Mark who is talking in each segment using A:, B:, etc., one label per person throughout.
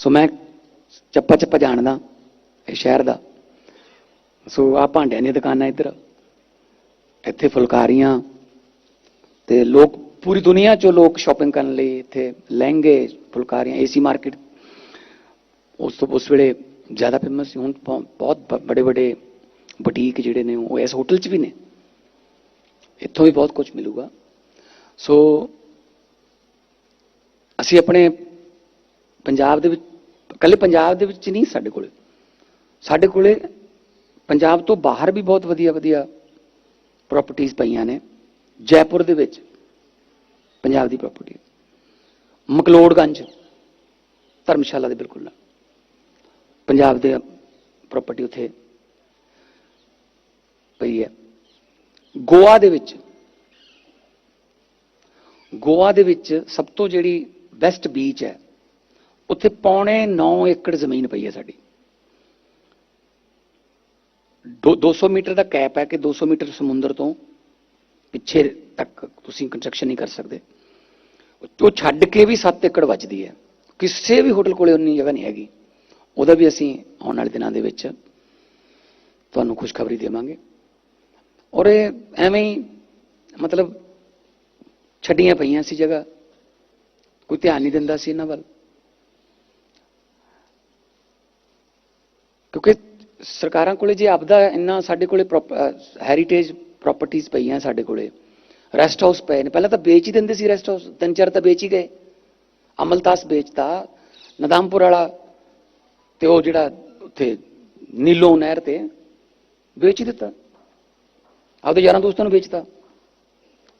A: ਸੋ ਮੈਂ ਚੱਪਾ ਚੱਪਾ ਜਾਣਦਾ ਇਹ ਸ਼ਹਿਰ ਦਾ। ਸੋ ਆ ਭਾਂਡਿਆਂ ਦੀਆਂ ਦੁਕਾਨਾਂ ਇੱਧਰ, ਇੱਥੇ ਫੁਲਕਾਰੀਆਂ ਤੇ ਲੋਕ ਪੂਰੀ ਦੁਨੀਆ ਚੋਂ ਲੋਕ ਸ਼ਾਪਿੰਗ ਕਰਨ ਲਈ ਇੱਥੇ ਲਹਿੰਗੇ, ਫੁਲਕਾਰੀਆਂ ਏਸੀ ਮਾਰਕੀਟ ਉਸ ਤੋਂ ਉਸ ਵੇਲੇ ਜ਼ਿਆਦਾ ਫੇਮਸ ਹੁਣ ਬਹੁਤ ਬੜੇ ਬੜੇ ਬੁਟੀਕ ਜਿਹੜੇ ਨੇ ਉਹ ਇਸ ਹੋਟਲ 'ਚ ਵੀ ਨੇ। ਇੱਥੋਂ ਵੀ ਬਹੁਤ ਕੁਝ ਮਿਲੂਗਾ। ਸੋ ਅਸੀਂ ਆਪਣੇ ਪੰਜਾਬ ਦੇ ਵਿੱਚ ਕੱਲੇ ਪੰਜਾਬ ਦੇ ਵਿੱਚ ਨਹੀਂ ਸਾਡੇ ਕੋਲੇ। ਸਾਡੇ ਕੋਲੇ ਪੰਜਾਬ ਤੋਂ ਬਾਹਰ ਵੀ ਬਹੁਤ ਵਧੀਆ ਵਧੀਆ ਪ੍ਰਾਪਰਟੀਆਂ ਪਈਆਂ ਨੇ। ਜੈਪੁਰ ਦੇ ਵਿੱਚ ਪੰਜਾਬ ਦੀ ਪ੍ਰਾਪਰਟੀ ਮਕਲੋੜਗੰਜ ਧਰਮਸ਼ਾਲਾ ਦੇ ਬਿਲਕੁਲ ਨਾਲ। ਪੰਜਾਬ ਦੇ ਪ੍ਰਾਪਰਟੀ ਉੱਥੇ ਪਈ ਹੈ। ਗੋਆ ਦੇ ਵਿੱਚ ਗੋਆ ਦੇ ਵਿੱਚ ਸਭ ਤੋਂ ਜਿਹੜੀ ਵੈਸਟ ਬੀਚ ਹੈ ਉੱਥੇ ਪੌਣੇ 9 ਏਕੜ ਜ਼ਮੀਨ ਪਈ ਹੈ ਸਾਡੀ। ਦੋ- 200 ਮੀਟਰ ਦਾ ਕੈਪ ਹੈ ਕਿ 200 ਮੀਟਰ ਸਮੁੰਦਰ ਤੋਂ ਪਿੱਛੇ ਤੱਕ ਤੁਸੀਂ ਕੰਸਟਰਕਸ਼ਨ ਨਹੀਂ ਕਰ ਸਕਦੇ। ਉਹ ਛੱਡ ਕੇ ਵੀ 7 ਏਕੜ ਵੱਜਦੀ ਹੈ। ਕਿਸੇ ਵੀ ਹੋਟਲ ਕੋਲੇ ਉਨੀ ਜਗ੍ਹਾ ਨਹੀਂ ਹੈਗੀ। ਉਹਦਾ ਵੀ ਅਸੀਂ ਆਉਣ ਵਾਲੇ ਦਿਨਾਂ ਦੇ ਵਿੱਚ ਤੁਹਾਨੂੰ ਖੁਸ਼ਖਬਰੀ ਦੇਵਾਂਗੇ। ਔਰ ਇਹ ਐਵੇਂ ਹੀ ਮਤਲਬ ਛੱਡੀਆਂ ਪਈਆਂ ਸੀ ਜਗ੍ਹਾ। ਕੋਈ ਧਿਆਨ ਨਹੀਂ ਦਿੰਦਾ ਸੀ ਇਹਨਾਂ ਵੱਲ। ਕਿਉਂਕਿ ਸਰਕਾਰਾਂ ਕੋਲੇ ਜੇ ਆਪਦਾ ਇੰਨਾ ਸਾਡੇ ਕੋਲੇ ਹੈਰੀਟੇਜ ਪ੍ਰਾਪਰਟੀਆਂ ਪਈਆਂ ਸਾਡੇ ਕੋਲੇ ਰੈਸਟ ਹਾਊਸ ਪਏ ਨੇ। ਪਹਿਲਾਂ ਤਾਂ ਵੇਚ ਹੀ ਦਿੰਦੇ ਸੀ ਰੈਸਟ ਹਾਊਸ ਤਿੰਨ ਚਾਰ ਤਾਂ ਵੇਚ ਹੀ ਗਏ। ਅਮਲਤਾਸ ਵੇਚਤਾ, ਨਦਾਮਪੁਰ ਵਾਲਾ ਤੇ ਉਹ ਜਿਹੜਾ ਉੱਥੇ ਨੀਲੋਂ ਨਹਿਰ ਤੇ ਵੇਚ ਹੀ ਦਿੱਤਾ। ਆਪਦੇ ਯਾਰਾਂ ਦੋਸਤਾਂ ਨੂੰ ਵੇਚਤਾ।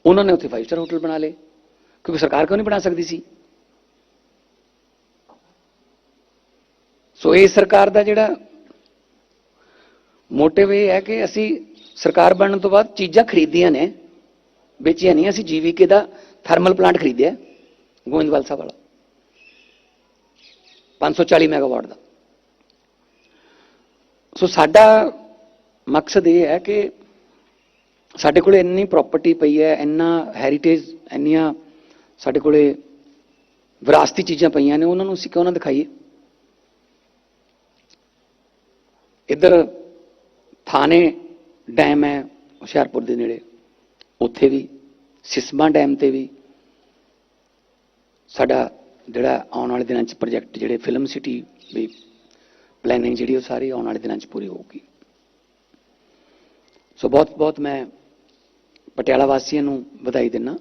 A: ਉਹਨਾਂ ਨੇ ਉੱਥੇ 5 ਸਟਾਰ ਹੋਟਲ ਬਣਾ ਲਏ, ਕਿਉਂਕਿ ਸਰਕਾਰ ਕਿਉਂ ਨਹੀਂ ਬਣਾ ਸਕਦੀ ਸੀ? ਸੋ ਇਹ ਸਰਕਾਰ ਦਾ ਜਿਹੜਾ ਮੋਟਿਵ ਇਹ ਹੈ ਕਿ ਅਸੀਂ ਸਰਕਾਰ ਬਣਨ ਤੋਂ ਬਾਅਦ ਚੀਜ਼ਾਂ ਖਰੀਦੀਆਂ ਨੇ, ਵੇਚੀਆਂ ਨਹੀਂ, ਅਸੀਂ ਜੀਵੀਕੇ ਦਾ ਥਰਮਲ ਪਲਾਂਟ ਖਰੀਦਿਆ ਗੋਇੰਦਵਾਲ ਸਾਹਿਬ ਵਾਲਾ। 540 ਮੈਗਾਵਾਟ ਦਾ। ਸੋ ਸਾਡਾ ਮਕਸਦ ਇਹ ਹੈ ਕਿ ਸਾਡੇ ਕੋਲੇ ਇੰਨੀ ਪ੍ਰਾਪਰਟੀ ਪਈ ਹੈ, ਇੰਨਾ ਹੈਰੀਟੇਜ ਇੰਨੀਆਂ ਸਾਡੇ ਕੋਲੇ ਵਿਰਾਸਤੀ ਚੀਜ਼ਾਂ ਪਈਆਂ ਨੇ, ਉਹਨਾਂ ਨੂੰ ਅਸੀਂ ਕਿਉਂ ਨਾ ਦਿਖਾਈਏ? ਇੱਧਰ ਥਾਣੇ ਡੈਮ ਹੈ, ਹੁਸ਼ਿਆਰਪੁਰ ਦੇ ਨੇੜੇ। ਉੱਥੇ ਵੀ, ਸਿਸਮਾ ਡੈਮ ਤੇ ਵੀ ਸਾਡਾ ਜਿਹੜਾ ਆਉਣ ਵਾਲੇ ਦਿਨਾਂ 'ਚ ਪ੍ਰੋਜੈਕਟ, ਜਿਹੜੇ ਫਿਲਮ ਸਿਟੀ ਵੀ ਪਲੈਨਿੰਗ ਜਿਹੜੀ ਉਹ ਸਾਰੀ ਆਉਣ ਵਾਲੇ ਦਿਨਾਂ 'ਚ ਪੂਰੀ ਹੋਊਗੀ। ਸੋ ਬਹੁਤ ਬਹੁਤ ਮੈਂ ਪਟਿਆਲਾ ਵਾਸੀਆਂ ਨੂੰ ਵਧਾਈ ਦਿੰਨਾ।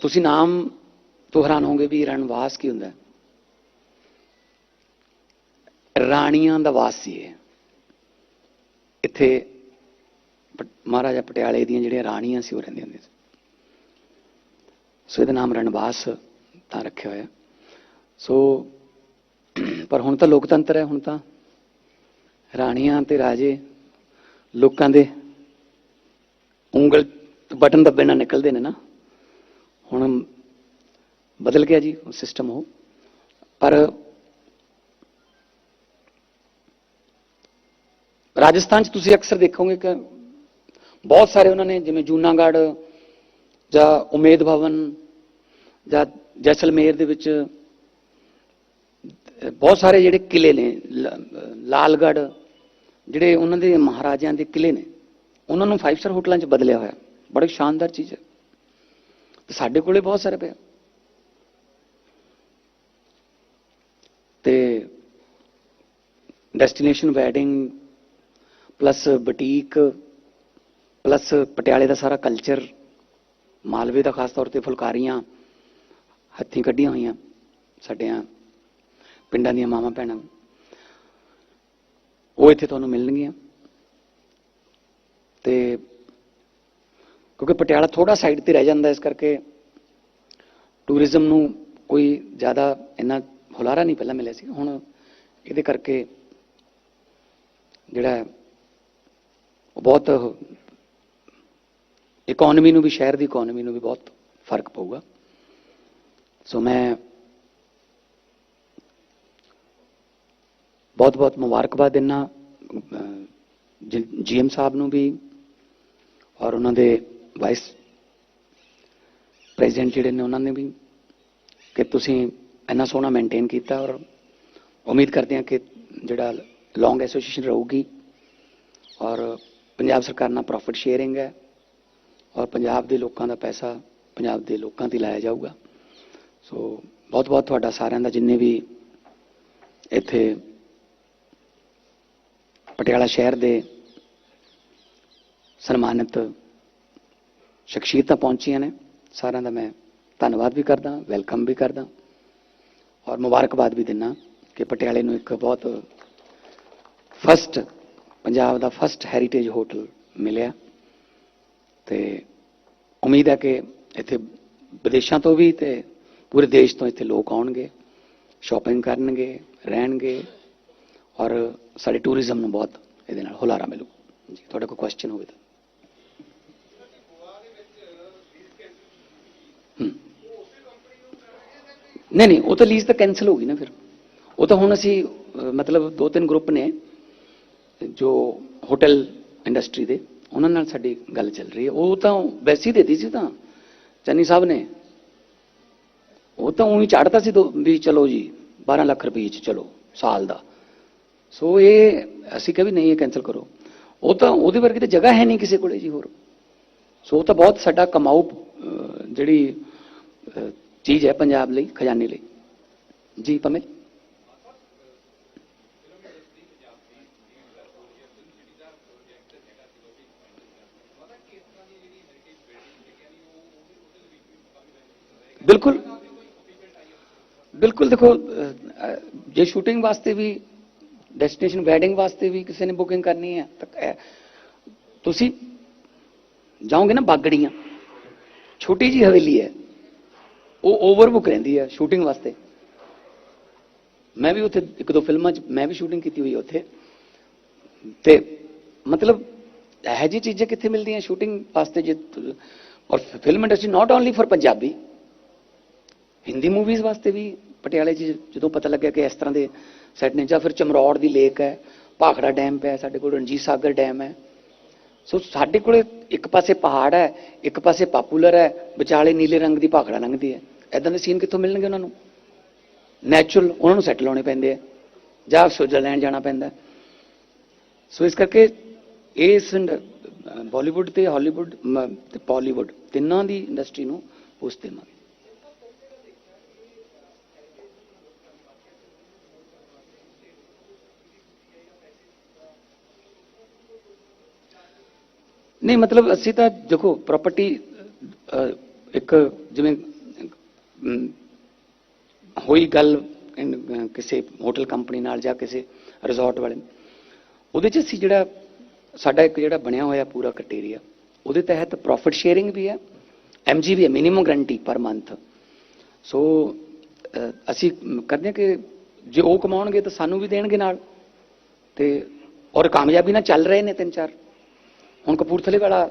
A: ਤੁਸੀਂ ਨਾਮ ਤੋਂ ਹੈਰਾਨ ਹੋਗੇ ਵੀ ਰਣਵਾਸ ਕੀ ਹੁੰਦਾ ਹੈ? ਰਾਣੀਆਂ ਦਾ ਵਾਸ ਸੀ ਇਹ ਇੱਥੇ ਪ- ਮਹਾਰਾਜਾ ਪਟਿਆਲੇ ਦੀਆਂ ਜਿਹੜੀਆਂ ਰਾਣੀਆਂ ਸੀ ਉਹ ਰਹਿੰਦੀਆਂ ਹੁੰਦੀਆਂ ਸੀ। ਸੋ ਇਹਦਾ ਨਾਮ ਰਣਵਾਸ ਤਾਂ ਰੱਖਿਆ ਹੋਇਆ। ਸੋ ਪਰ ਹੁਣ ਤਾਂ ਲੋਕਤੰਤਰ ਹੈ, ਹੁਣ ਤਾਂ ਰਾਣੀਆਂ ਤੇ ਰਾਜੇ ਲੋਕਾਂ ਦੇ ਉਂਗਲ ਬਟਨ ਦੱਬੇ ਨਾਲ ਨਿਕਲਦੇ ਨੇ ਨਾ। ਹੁਣ ਬਦਲ ਗਿਆ ਜੀ ਸਿਸਟਮ ਉਹ। ਪਰ ਰਾਜਸਥਾਨ 'ਚ ਤੁਸੀਂ ਅਕਸਰ ਦੇਖੋਗੇ ਕਿ ਬਹੁਤ ਸਾਰੇ ਉਹਨਾਂ ਨੇ, ਜਿਵੇਂ ਜੂਨਾਗੜ੍ਹ ਜਾਂ ਉਮੇਦ ਭਵਨ ਜਾਂ ਜੈਸਲਮੇਰ ਦੇ ਵਿੱਚ ਬਹੁਤ ਸਾਰੇ ਜਿਹੜੇ ਕਿਲੇ ਨੇ, ਲ- ਲਾਲਗੜ੍ਹ, ਜਿਹੜੇ ਉਹਨਾਂ ਦੇ ਮਹਾਰਾਜਿਆਂ ਦੇ ਕਿਲੇ ਨੇ, ਉਹਨਾਂ ਨੂੰ 5 ਸਟਾਰ ਹੋਟਲਾਂ 'ਚ ਬਦਲਿਆ ਹੋਇਆ। ਬੜੀ ਸ਼ਾਨਦਾਰ ਚੀਜ਼ ਹੈ। ਤੇ ਸਾਡੇ ਕੋਲੇ ਬਹੁਤ ਸਾਰੇ ਪਿਆ ਤੇ destination wedding plus boutique, plus ਪਟਿਆਲੇ ਦਾ ਸਾਰਾ ਕਲਚਰ ਮਾਲਵੇ ਦਾ ਖਾਸ ਤੌਰ ਤੇ ਫੁਲਕਾਰੀਆਂ ਹੱਥੀਂ ਕੱਢੀਆਂ ਹੋਈਆਂ ਸਾਡਿਆਂ ਪਿੰਡਾਂ ਦੀਆਂ ਮਾਵਾਂ ਭੈਣਾਂ। ਉਹ ਇੱਥੇ ਤੁਹਾਨੂੰ ਮਿਲਣਗੀਆਂ। ਤੇ ਕਿਉਂਕਿ ਪਟਿਆਲਾ ਥੋੜਾ ਸਾਈਡ ਤੇ ਰਹਿ ਜਾਂਦਾ ਇਸ ਕਰਕੇ ਟੂਰਿਜ਼ਮ ਨੂੰ ਕੋਈ ਜ਼ਿਆਦਾ ਇੰਨਾ ਹੁਲਾਰਾ ਨਹੀਂ ਪਹਿਲਾਂ ਮਿਲਿਆ ਸੀ। ਹੁਣ ਇਹਦੇ ਕਰਕੇ ਜਿਹੜਾ ਬਹੁਤ ਇਕਨੋਮੀ ਨੂੰ ਵੀ, ਸ਼ਹਿਰ ਦੀ ਇਕਨੋਮੀ ਨੂੰ ਵੀ ਬਹੁਤ ਫ਼ਰਕ ਪਊਗਾ। ਸੋ ਮੈਂ ਬਹੁਤ ਬਹੁਤ ਮੁਬਾਰਕਬਾਦ ਦਿੰਨਾ ਜੀਐਮ ਸਾਹਿਬ ਨੂੰ ਵੀ ਔਰ ਉਹਨਾਂ ਦੇ ਵਾਈਸ ਪ੍ਰੈਜ਼ੀਡੈਂਟ ਜਿਹੜੇ ਨੇ ਉਹਨਾਂ ਨੇ ਵੀ ਕਿ ਤੁਸੀਂ ਇੰਨਾ ਸੋਹਣਾ ਮੇਨਟੇਨ ਕੀਤਾ ਔਰ ਉਮੀਦ ਕਰਦੇ ਹਾਂ ਕਿ ਜਿਹੜਾ ਲੌਂਗ ਐਸੋਸੀਏਸ਼ਨ ਰਹੂਗੀ ਔਰ ਪੰਜਾਬ ਸਰਕਾਰ ਨਾਲ ਪ੍ਰੋਫਿਟ ਸ਼ੇਅਰਿੰਗ ਹੈ ਔਰ ਪੰਜਾਬ ਦੇ ਲੋਕਾਂ ਦਾ ਪੈਸਾ ਪੰਜਾਬ ਦੇ ਲੋਕਾਂ ਤੇ ਲਾਇਆ ਜਾਊਗਾ। ਸੋ ਬਹੁਤ ਬਹੁਤ ਤੁਹਾਡਾ ਸਾਰਿਆਂ ਦਾ ਜਿੰਨੇ ਵੀ ਇੱਥੇ ਪਟਿਆਲਾ ਸ਼ਹਿਰ ਦੇ ਸਨਮਾਨਿਤ ਸ਼ਖਸੀਅਤਾਂ ਪਹੁੰਚੀਆਂ ਨੇ, ਸਾਰਿਆਂ ਦਾ ਮੈਂ ਧੰਨਵਾਦ ਵੀ ਕਰਦਾ, ਵੈਲਕਮ ਵੀ ਕਰਦਾ ਔਰ ਮੁਬਾਰਕਬਾਦ ਵੀ ਦਿੰਦਾ ਕਿ ਪਟਿਆਲੇ ਨੂੰ ਇੱਕ ਬਹੁਤ ਫਸਟ ਪੰਜਾਬ ਦਾ ਫਸਟ ਹੈਰੀਟੇਜ ਹੋਟਲ ਮਿਲਿਆ। ਤੇ ਉਮੀਦ ਹੈ ਕਿ ਇੱਥੇ ਵਿਦੇਸ਼ਾਂ ਤੋਂ ਵੀ ਤੇ ਪੂਰੇ ਦੇਸ਼ ਤੋਂ ਇੱਥੇ ਲੋਕ ਆਉਣਗੇ ਸ਼ਾਪਿੰਗ ਕਰਨਗੇ, ਰਹਿਣਗੇ ਔਰ ਸਾਡੇ ਟੂਰਿਜ਼ਮ ਨੂੰ ਬਹੁਤ ਇਹਦੇ ਨਾਲ ਹੁਲਾਰਾ ਮਿਲੂ ਜੀ, ਤੁਹਾਡਾ ਕੋਈ ਕੁਐਸਚਨ ਹੋਵੇ ਤਾਂ। ਨਹੀਂ ਨਹੀਂ, ਉਹ ਤਾਂ ਲੀਜ਼ ਤਾਂ ਕੈਨਸਲ ਹੋ ਗਈ ਨਾ ਫਿਰ। ਉਹ ਤਾਂ ਹੁਣ ਅਸੀਂ ਮਤਲਬ ਦੋ ਤਿੰਨ ਗਰੁੱਪ ਨੇ। ਜੋ ਹੋਟਲ ਇੰਡਸਟਰੀ ਦੇ, ਉਹਨਾਂ ਨਾਲ ਸਾਡੀ ਗੱਲ ਚੱਲ ਰਹੀ ਹੈ। ਉਹ ਤਾਂ ਵੈਸੇ ਹੀ ਦੇਤੀ ਸੀ ਤਾਂ, ਚੰਨੀ ਸਾਹਿਬ ਨੇ। ਉਹ ਤਾਂ ਉਹੀ ਚੜਦਾ ਸੀ ਦੋ- ਵੀ ਚਲੋ ਜੀ 12 ਲੱਖ ਰੁਪਏ ਚ ਚਲੋ, ਸਾਲ ਦਾ। ਸੋ ਇਹ, ਅਸੀਂ ਕਿਹਾ ਵੀ ਨਹੀਂ, ਇਹ ਕੈਨਸਲ ਕਰੋ। ਉਹ ਤਾਂ ਉਹਦੇ ਵਰਗੀ ਤਾਂ ਜਗ੍ਹਾ ਹੈ ਨਹੀਂ ਕਿਸੇ ਕੋਲੇ ਜੀ ਹੋਰ। ਸੋ ਉਹ ਤਾਂ ਬਹੁਤ ਸਾਡਾ ਕਮਾਊ ਜਿਹੜੀ ਚੀਜ਼ ਹੈ ਪੰਜਾਬ ਲਈ, ਖਜ਼ਾਨੇ ਲਈ। ਜੀ ਪਮੇ ਬਿਲਕੁਲ। ਬਿਲਕੁਲ ਦੇਖੋ ਜੇ ਸ਼ੂਟਿੰਗ ਵਾਸਤੇ ਵੀ ਡੈਸਟੀਨੇਸ਼ਨ ਵੈਡਿੰਗ ਵਾਸਤੇ ਵੀ ਕਿਸੇ ਨੇ ਬੁਕਿੰਗ ਕਰਨੀ ਹੈ, ਤਾਂ ਤੁਸੀਂ ਜਾਓਗੇ ਨਾ ਬਾਗੜੀਆਂ। ਛੋਟੀ ਜੀ ਹਵੇਲੀ ਹੈ। ਉਹ ਓਵਰ ਬੁੱਕ ਰਹਿੰਦੀ ਹੈ ਸ਼ੂਟਿੰਗ ਵਾਸਤੇ। ਮੈਂ ਵੀ ਉੱਥੇ ਇੱਕ ਦੋ ਫਿਲਮਾਂ 'ਚ ਮੈਂ ਵੀ ਸ਼ੂਟਿੰਗ ਕੀਤੀ ਹੋਈ ਉੱਥੇ। ਤੇ ਮਤਲਬ ਇਹੋ ਜਿਹੀ ਚੀਜ਼ਾਂ ਕਿੱਥੇ ਮਿਲਦੀਆਂ ਸ਼ੂਟਿੰਗ ਵਾਸਤੇ ਜੇ ਔਰ film industry not only for Punjabi Hindi movies ਵਾਸਤੇ ਵੀ ਪਟਿਆਲੇ 'ਚ ਜਦੋਂ ਪਤਾ ਲੱਗਿਆ ਕਿ ਇਸ ਤਰ੍ਹਾਂ ਦੇ ਸੈੱਟ ਨੇ, ਜਾਂ ਫਿਰ ਚਮਰੌੜ ਦੀ ਲੇਕ ਹੈ, ਭਾਖੜਾ ਡੈਮ ਪਿਆ, ਸਾਡੇ ਕੋਲ ਰਣਜੀਤ ਸਾਗਰ ਡੈਮ ਹੈ। ਸੋ ਸਾਡੇ ਕੋਲੇ ਇੱਕ ਪਾਸੇ ਪਹਾੜ ਹੈ, ਇੱਕ ਪਾਸੇ ਪਾਪੂਲਰ ਹੈ, ਵਿਚਾਲੇ ਨੀਲੇ ਰੰਗ ਦੀ ਭਾਖੜਾ ਲੰਘਦੀ ਹੈ। ਐਦਾਂ ਦੇ ਸੀਨ ਕਿੱਥੋਂ ਮਿਲਣਗੇ ਉਹਨਾਂ ਨੂੰ? ਨੈਚੁਰਲ ਉਹਨਾਂ ਨੂੰ ਸੈਟਲ ਲਾਉਣੇ ਪੈਂਦੇ ਆ, ਜਾਂ ਸਵਿਟਜ਼ਰਲੈਂਡ ਜਾਣਾ ਪੈਂਦਾ। ਸੋ ਇਸ ਕਰਕੇ ਇਸ ਬਾਲੀਵੁੱਡ ਤੇ ਹਾਲੀਵੁੱਡ ਮ- ਤੇ ਬਾਲੀਵੁੱਡ ਤਿੰਨਾਂ ਦੀ ਇੰਡਸਟਰੀ ਨੂੰ ਉਸ ਦੇਵਾਂਗੇ ਨਹੀਂ, ਮਤਲਬ ਅਸੀਂ ਤਾਂ ਦੇਖੋ ਪ੍ਰਾਪਰਟੀ ਇੱਕ ਜਿਵੇਂ ਹੋਈ ਗੱਲ ਇਨ- ਕਿਸੇ ਹੋਟਲ ਕੰਪਨੀ ਨਾਲ ਜਾਂ ਕਿਸੇ ਰਿਜ਼ੋਰਟ ਵਾਲੇ ਉਹਦੇ ਚ ਅਸੀਂ ਜਿਹੜਾ, ਸਾਡਾ ਇੱਕ ਜਿਹੜਾ ਬਣਿਆ ਹੋਇਆ ਪੂਰਾ ਕ੍ਰਾਈਟੇਰੀਆ ਉਹਦੇ ਤਹਿਤ ਪ੍ਰੋਫਿਟ ਸ਼ੇਅਰਿੰਗ ਵੀ ਹੈ ਐਮਜੀ ਵੀ ਹੈ minimum guarantee per month so ਅਸੀਂ ਕਰਦੇ ਹਾਂ ਕਿ ਜੇ ਉਹ ਕਮਾਉਣਗੇ ਤਾਂ ਸਾਨੂੰ ਵੀ ਦੇਣਗੇ ਨਾਲ, ਤੇ, ਔਰ ਕਾਮਯਾਬੀ ਨਾਲ ਚੱਲ ਰਹੇ ਨੇ ਤਿੰਨ ਚਾਰ। ਹੁਣ ਕਪੂਰਥਲੇ ਵਾਲਾ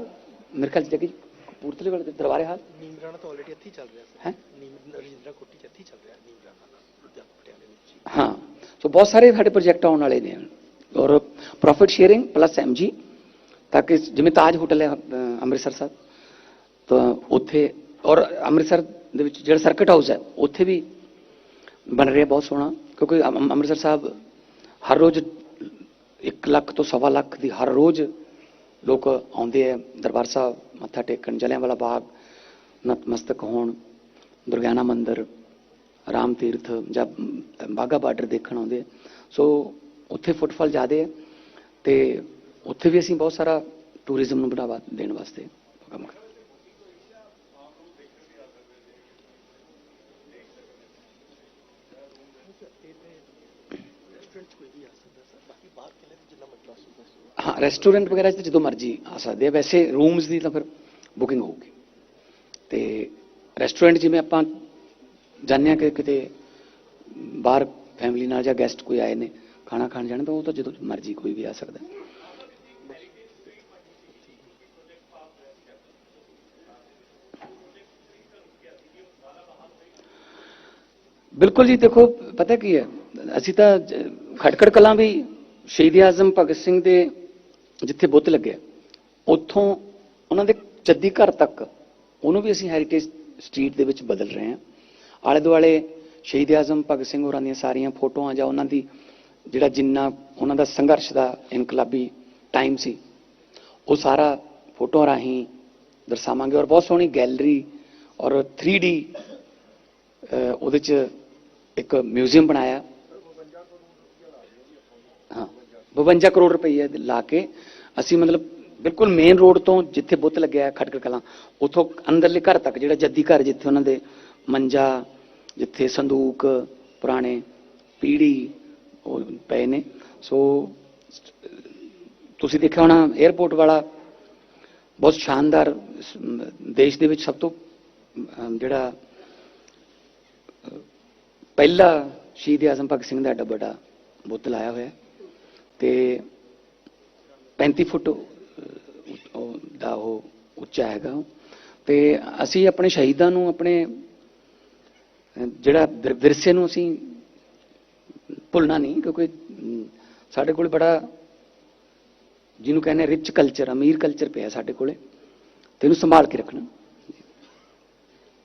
A: ਮੇਰੇ ਖਿਆਲ ਚ ਜਗੀ ਕਪੂਰਥਲੇ ਵਾਲੇ ਦੇ ਦਰਬਾਰੇ ਹਾਲ।
B: ਨੀਮਰਾਣਾ ਤਾਂ ਆਲਰੇਡੀ ਇੱਥੇ ਹੀ ਚੱਲ ਰਿਹਾ
A: ਹੈ?
B: ਸਰ ਨੀਮ ਰਜਿੰਦਰਾ ਕੋਟੀ ਚ ਇੱਥੇ ਹੀ ਚੱਲ ਰਿਹਾ ਨੀਮਰਾਣਾ ਹੀ।
A: ਹਾਂ ਸੋ ਬਹੁਤ ਸਾਰੇ ਸਾਡੇ ਪ੍ਰੋਜੈਕਟ ਆਉਣ ਵਾਲੇ ਨੇ। ਔਰ ਪ੍ਰੋਫਿਟ ਸ਼ੇਅਰਿੰਗ ਪਲੱਸ ਐਮਜੀ ਤਾਂ ਕਿ ਜਿਵੇਂ ਤਾਜ ਹੋਟਲ ਹੈ ਅੰਮ੍ਰਿਤਸਰ ਸਾਹਿਬ ਤਾਂ ਉੱਥੇ ਔਰ ਅੰਮ੍ਰਿਤਸਰ ਦੇ ਵਿੱਚ ਜਿਹੜਾ ਸਰਕਟ ਹਾਊਸ ਹੈ ਉੱਥੇ ਵੀ ਬਣ ਰਿਹਾ ਬਹੁਤ ਸੋਹਣਾ। ਕਿਉਂਕਿ ਅੰਮ- ਅੰਮ੍ਰਿਤਸਰ ਸਾਹਿਬ ਹਰ ਰੋਜ਼ 1 ਲੱਖ ਤੋਂ ਸਵਾ ਲੱਖ ਦੀ ਹਰ ਰੋਜ਼ ਲੋਕ ਆਉਂਦੇ ਆ, ਦਰਬਾਰ ਸਾਹਿਬ ਮੱਥਾ ਟੇਕਣ ਜਲਿਆਂਵਾਲਾ ਬਾਗ, ਨਤਮਸਤਕ ਹੋਣ, ਦੁਰਗਿਆਨਾ ਮੰਦਿਰ, ਰਾਮ ਤੀਰਥ ਜਾਂ ਬਾਗਾ ਬਾਰਡਰ ਦੇਖਣ ਆਉਂਦੇ ਸੋ ਉੱਥੇ ਫੁੱਟਫਾਲ ਜ਼ਿਆਦੇ ਹੈ ਤੇ ਉੱਥੇ ਵੀ ਅਸੀਂ ਬਹੁਤ ਸਾਰਾ ਟੂਰਿਜ਼ਮ ਨੂੰ ਬੜਾਵਾ ਦੇਣ ਵਾਸਤੇ ਕੰਮ ਕਰ
B: ਰੈਸਟੋਰੈਂਟ ਕੋਈ ਵੀ ਆ ਸਕਦਾ ਸਰ ਬਾਕੀ ਬਾਹਰ ਕਿਲੇ ਜਿੰਨਾ ਮਰਜ਼ੀ ਸਕਦਾ
A: ਹਾਂ ਰੈਸਟੋਰੈਂਟ ਵਗੈਰਾ 'ਚ ਤਾਂ ਜਦੋਂ ਮਰਜ਼ੀ ਆ ਸਕਦੇ ਆ। ਵੈਸੇ ਰੂਮਸ ਦੀ ਤਾਂ ਫਿਰ ਬੁਕਿੰਗ ਹੋਊਗੀ। ਤੇ ਰੈਸਟੋਰੈਂਟ ਜਿਵੇਂ ਆਪਾਂ ਜਾਣਿਆ ਕਿ ਕਿਤੇ ਬਾਹਰ ਫੈਮਿਲੀ ਨਾਲ ਜਾਂ ਗੈਸਟ ਕੋਈ ਆਏ ਨੇ, ਖਾਣਾ ਖਾਣ ਜਾਣਾ, ਤਾਂ ਉਹ ਤਾਂ ਜਦੋਂ ਮਰਜ਼ੀ ਕੋਈ ਵੀ ਆ ਸਕਦਾ। ਬਿਲਕੁਲ ਜੀ, ਦੇਖੋ, ਪਤਾ ਕੀ ਹੈ? ਅਸੀਂ ਤਾਂ ਖਟਕੜ ਕਲਾਂ ਵੀ ਸ਼ਹੀਦ ਆਜ਼ਮ ਭਗਤ ਸਿੰਘ ਦੇ ਜਿੱਥੇ ਬੁੱਤ ਲੱਗਿਆ ਉੱਥੋਂ ਉਹਨਾਂ ਦੇ ਚੱਦੀ ਘਰ ਤੱਕ ਉਹਨੂੰ ਵੀ ਅਸੀਂ ਹੈਰੀਟੇਜ ਸਟਰੀਟ ਦੇ ਵਿੱਚ ਬਦਲ ਰਹੇ ਹਾਂ। ਆਲੇ ਦੁਆਲੇ ਸ਼ਹੀਦ ਆਜ਼ਮ ਭਗਤ ਸਿੰਘ ਹੋਰਾਂ ਦੀਆਂ ਸਾਰੀਆਂ ਫੋਟੋਆਂ ਜਾਂ ਉਹਨਾਂ ਦੀ ਜਿਹੜਾ ਜਿੰਨਾ ਉਹਨਾਂ ਦਾ ਸੰਘਰਸ਼ ਦਾ ਇਨਕਲਾਬੀ ਟਾਈਮ ਸੀ ਉਹ ਸਾਰਾ ਫੋਟੋਆਂ ਰਾਹੀਂ ਦਰਸਾਵਾਂਗੇ ਔਰ ਬਹੁਤ ਸੋਹਣੀ ਗੈਲਰੀ ਔਰ 3D ਅਹ, ਉਹਦੇ ਚ ਇੱਕ ਮਿਊਜ਼ੀਅਮ ਬਣਾਇਆ। 52 ਕਰੋੜ ਰੁਪਏ ਲਾ ਕੇ ਅਸੀਂ ਮਤਲਬ ਬਿਲਕੁਲ ਮੇਨ ਰੋਡ ਤੋਂ ਜਿੱਥੇ ਬੁੱਤ ਲੱਗਿਆ ਹੈ, ਖਟਕੜ ਕਲਾਂ ਉਥੋਂ ਅੰਦਰਲੇ ਘਰ ਤੱਕ ਜਿਹੜਾ ਜੱਦੀ ਘਰ ਜਿੱਥੇ ਉਹਨਾਂ ਦੇ ਮੰਜਾ ਜਿੱਥੇ ਸੰਦੂਕ ਪੁਰਾਣੇ ਪੀੜੀ ਉਹ ਪਏ ਨੇ। ਸੋ ਤੁਸੀਂ ਦੇਖਿਆ ਹੋਣਾ 에어ਪੋਰਟ ਵਾਲਾ ਬਹੁਤ ਸ਼ਾਨਦਾਰ ਦੇਸ਼ ਦੇ ਵਿੱਚ ਸਭ ਤੋਂ ਜਿਹੜਾ ਪਹਿਲਾ ਸ਼ਹੀਦ ਆਜ਼ਮ ਭਗਤ ਸਿੰਘ ਦਾ ਐਡਾ ਵੱਡਾ ਬੁੱਤ ਲਾਇਆ ਹੋਇਆ ਤੇ 35 ਫੁੱਟ ਉਹ ਦਾ ਉਹ ਉੱਚਾ ਹੈਗਾ ਉਹ। ਤੇ ਅਸੀਂ ਆਪਣੇ ਸ਼ਹੀਦਾਂ ਨੂੰ ਆਪਣੇ ਜਿਹੜਾ ਵਿਰਸੇ ਨੂੰ ਅਸੀਂ ਭੁੱਲਣਾ ਨਹੀਂ ਕਿਉਂਕਿ ਸਾਡੇ ਕੋਲ ਬੜਾ ਜਿਹਨੂੰ ਕਹਿੰਦੇ ਰਿਚ ਕਲਚਰ ਅਮੀਰ ਕਲਚਰ ਪਿਆ ਸਾਡੇ ਕੋਲੇ ਤੇ ਇਹਨੂੰ ਸੰਭਾਲ ਕੇ ਰੱਖਣਾ